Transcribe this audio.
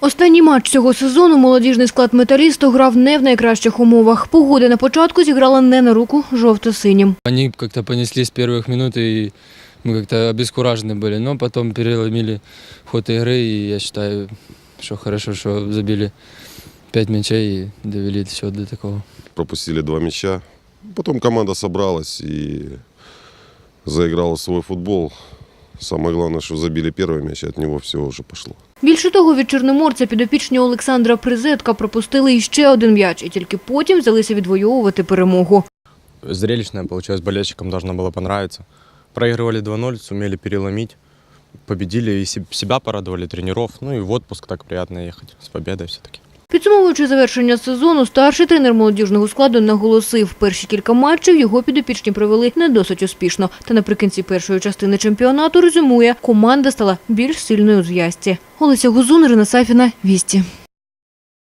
Останній матч цього сезону молодіжний склад металісту грав не в найкращих умовах. Погода на початку зіграла не на руку жовто-синім. Они как-то понесли с первых минут, и мы как-то обескуражены были. Но потом переломили ход игры, и я считаю, что хорошо, что забили пять мячей и довели все до такого. пропустили два мяча. Потом команда собралась и заиграла в свой футбол. Самое главное, что забили первый мяч, и от него все уже пошло. Більше того, від чорноморця підопічні Олександра Призетка пропустили іще один м'яч, і тільки потім взялися відвоювати перемогу. Зрелищное получилось, болельщикам должно было понравиться. Проигрывали 2-0, сумели переломить, победили и се- себя порадовали, тренеров. Ну и в отпуск так приятно ехать с победой все-таки. Підсумовуючи завершення сезону, старший тренер молодіжного складу наголосив, перші кілька матчів його підопічні провели не досить успішно. Та наприкінці першої частини чемпіонату резюмує, команда стала більш сильною у зв'язці. Олеся Гузун, Ірина Сафіна, Вісті.